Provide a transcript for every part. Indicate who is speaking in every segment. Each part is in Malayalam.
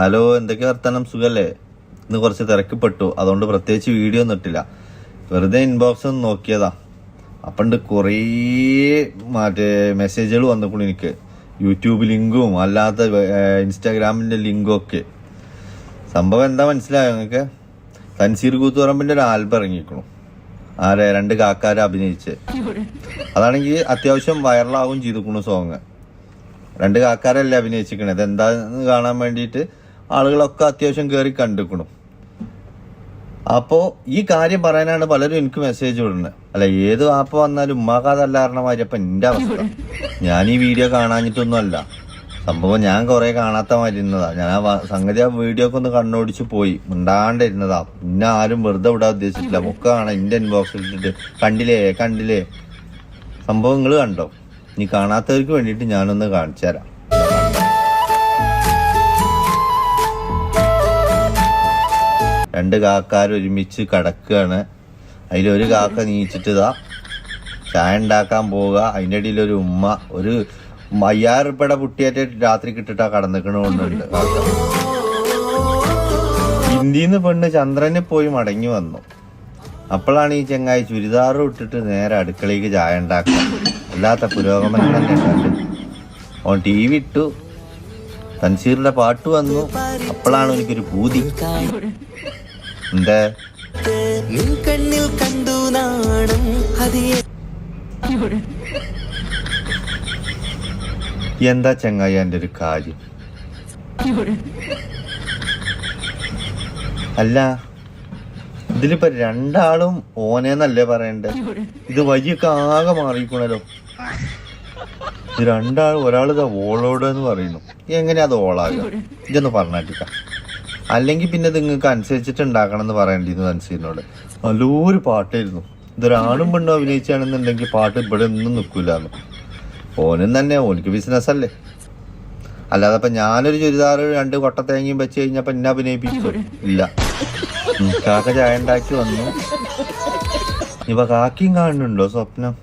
Speaker 1: ഹലോ എന്തൊക്കെ വർത്താനം? സുഖല്ലേ? ഇന്ന് കുറച്ച് തിരക്കിപ്പെട്ടു. അതുകൊണ്ട് പ്രത്യേകിച്ച് വീഡിയോ ഒന്നും ഇട്ടില്ല. വെറുതെ ഇൻബോക്സ് ഒന്ന് നോക്കിയതാ. അപ്പണ്ട് കുറേ മറ്റേ മെസ്സേജുകൾ വന്നിട്ടുണ്ട് എനിക്ക്. യൂട്യൂബ് ലിങ്കും അല്ലാത്ത ഇൻസ്റ്റാഗ്രാമിന്റെ ലിങ്കും ഒക്കെ. സംഭവം എന്താ മനസ്സിലായോ നിങ്ങൾക്ക് തൻസീർ കൂത്തുപറമ്പിന്റെ ഒരു ആൽബം ഇറങ്ങിക്കണു. ആരെ? രണ്ട് കാക്കാരെ അഭിനയിച്ച്. അതാണെങ്കിൽ അത്യാവശ്യം വൈറലാവും ചെയ്തിരിക്കണു സോങ് രണ്ട് കാക്കാരല്ലേ അഭിനയിച്ചിരിക്കണത് ഇതെന്താന്ന് കാണാൻ വേണ്ടിയിട്ട് ആളുകളൊക്കെ അത്യാവശ്യം കയറി കണ്ടുക്കണം അപ്പോ ഈ കാര്യം പറയാനാണ് പലരും എനിക്ക് മെസ്സേജ് വിടുന്നത് അല്ല ഏത് ആപ്പ് വന്നാലും മാതിരി. അപ്പൊ എന്റെ അവസ്ഥ. ഞാൻ ഈ വീഡിയോ കാണാഞ്ഞിട്ടൊന്നുമല്ല. സംഭവം ഞാൻ കുറേ കാണാത്ത മാതിരി ഇരുന്നതാ. ഞാൻ ആ സംഗതി ആ വീഡിയോ ഒക്കെ ഒന്ന് കണ്ണോടിച്ച് പോയി. ഉണ്ടാണ്ടിരുന്നതാ പിന്നെ ആരും വെറുതെ വിടാൻ ഉദ്ദേശിച്ചില്ല ഒക്കെ കാണാം എന്റെ ഇൻബോക്സിൽ ഇട്ടിട്ട് കണ്ടില്ലേ കണ്ടില്ലേ? സംഭവം കണ്ടോ? നീ കാണാത്തവർക്ക് വേണ്ടിയിട്ട് ഞാനൊന്ന് കാണിച്ചു തരാം രണ്ട് ഒരുമിച്ച് കിടക്കുകയാണ് അതിലൊരു കാക്ക നീച്ചിട്ട് ഇതാ ചായ ഉണ്ടാക്കാൻ പോവുക. അതിന്റെ ഇടയിൽ ഒരു ഉമ്മ ഒരു അയ്യായിരം ഉറുപ്പയുടെ പുട്ടിയായിട്ട് രാത്രി കിട്ടിട്ടാ കടന്നിക്കണോണ്ടുണ്ട് കാക്ക ഇന്ത്യന്ന് പെണ്ണ് ചന്ദ്രന് പോയി മടങ്ങി വന്നു. അപ്പോഴാണ് ഈ ചെങ്ങായി ചുരിദാറും ഇട്ടിട്ട് നേരെ അടുക്കളയ്ക്ക് ചായ ഉണ്ടാക്കുക. അല്ലാത്ത പുരോഗമനം തന്നെ ഓൻ ടി വി ഇട്ടു. തൻസീറിന്റെ പാട്ട് വന്നു. അപ്പോഴാണ് എനിക്കൊരു പൂതി. എന്താ
Speaker 2: നിൻ കണ്ണിൽ കണ്ടു നാണം അതിയെ
Speaker 1: എന്താ ചങ്ങായി എന്റെ ഒരു കാര്യം? അല്ല ഇതിലിപ്പോ രണ്ടാളും ഓനേന്നല്ലേ പറയണ്ടേ? ഇത് വഴിയൊക്കെ ആകെ മാറിക്കണല്ലോ രണ്ടാൾ രണ്ടാളും ഒരാൾ ഇതാ ഓളോട് എന്ന് പറയുന്നു. എങ്ങനെയാ അത് ഓളാകുക ഇതൊന്ന് പറഞ്ഞാട്ടിക്ക അല്ലെങ്കിൽ പിന്നെ നിങ്ങൾക്ക് അനുസരിച്ചിട്ട് ഉണ്ടാക്കണം എന്ന് പറയേണ്ടിയിരുന്നു അൻസീറിനോട്. നല്ലൊരു പാട്ടായിരുന്നു. ഇതൊരാണും പെണ്ണും അഭിനയിച്ചാണെന്നുണ്ടെങ്കിൽ പാട്ട് ഇവിടെ ഒന്നും നിൽക്കൂലെന്ന്. ഓനും തന്നെ ഓനിക്ക് ബിസിനസ് അല്ലേ? അല്ലാതെ ഇപ്പം ഞാനൊരു ചുരിദാർ രണ്ട് കൊട്ട തേങ്ങയും വെച്ച് കഴിഞ്ഞപ്പോൾ എന്നെ അഭിനയിപ്പിച്ചു. ഇല്ല. കാക്ക ചായ ഉണ്ടാക്കി വന്നു. ഇപ്പൊ കാക്കിയും കാണുന്നുണ്ടോ സ്വപ്നം?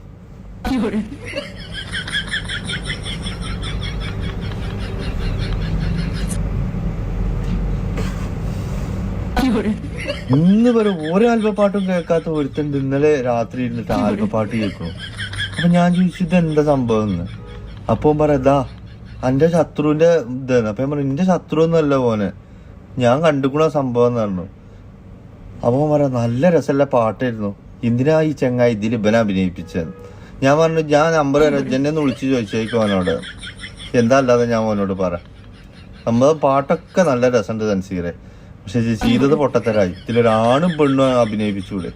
Speaker 1: ഇന്ന് വരെ ഓരോ ആൽബപ്പാട്ടും കേൾക്കാത്ത ഒരുത്തുണ്ട് ഇന്നലെ രാത്രി ഇരുന്നിട്ട് ആൽബപ്പാട്ട് കേൾക്കും. അപ്പൊ ഞാൻ ചോദിച്ചു ഇത് എന്താ സംഭവം എന്ന്? അപ്പൊ പറയാ എന്റെ ശത്രുവിന്റെ ഇതാണ്. അപ്പൊ ഞാൻ പറഞ്ഞു എന്റെ ശത്രു ഒന്നല്ല പോനെ ഞാൻ കണ്ടുകൂടാ സംഭവം എന്ന് പറഞ്ഞു. അപ്പൊ പറയാ നല്ല രസമുള്ള പാട്ടായിരുന്നു. എന്തിനാ ഈ ചെങ്ങായി ഇതിൽ ഇവനെ അഭിനയിപ്പിച്ചത്? ഞാൻ പറഞ്ഞു ഞാൻ നമ്പർ രജനെ ഒന്ന് വിളിച്ചു ചോദിച്ചേക്കും അവനോട് എന്താ അല്ലാതെ ഞാൻ അവനോട് പറ. നമ്മൾ പാട്ടൊക്കെ നല്ല രസമുണ്ട് തൻസീറെ. പക്ഷെ ചെയ്തത് പൊട്ടത്തരായി. ഇതിലൊരാണും പെണ്ണും അഭിനയിപ്പിച്ചൂടെ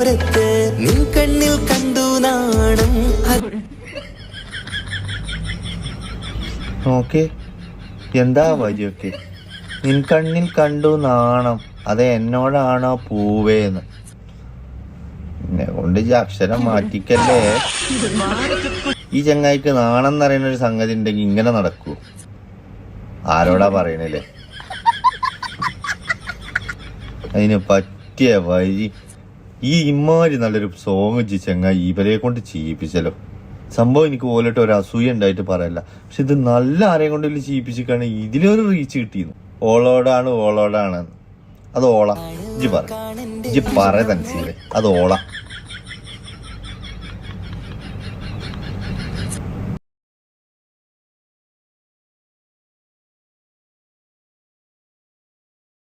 Speaker 2: കണ്ണിൽ കണ്ടു നാണം.
Speaker 1: എന്താ വരിയൊക്കെ നിൻ കണ്ണിൽ കണ്ടു നാണം. അത് എന്നോടാണോ പൂവേന്ന്? എന്നെ കൊണ്ട് അക്ഷരം മാറ്റിക്കല്ലേ? ഈ ചങ്ങായിക്ക് നാണം എന്നറിയുന്ന പറയുന്ന ഒരു സംഗതി ഉണ്ടെങ്കിൽ ഇങ്ങനെ നടക്കൂ. ആരോടാ പറയണല്ലേ അതിന് പറ്റിയ വഴി ഈ ഇമ്മാതിരി നല്ലൊരു സോങ് ചെങ്ങ ഇവരെ കൊണ്ട് ചെയ്യിപ്പിച്ചല്ലോ. സംഭവം എനിക്ക് പോലെട്ട് ഒരു അസൂയ ഉണ്ടായിട്ട് പറയല്ല. പക്ഷെ ഇത് നല്ല ആരെയും കൊണ്ട് ചെയ്യിപ്പിച്ചിട്ടാണ് ഇതിലൊരു റീച്ച് കിട്ടിയിരുന്നു. ഓളോടാണ് ഓളോടാണ് അത് ഓള. ഇജ്ജി പറ. ഇജ്ജി പറ അത് ഓള.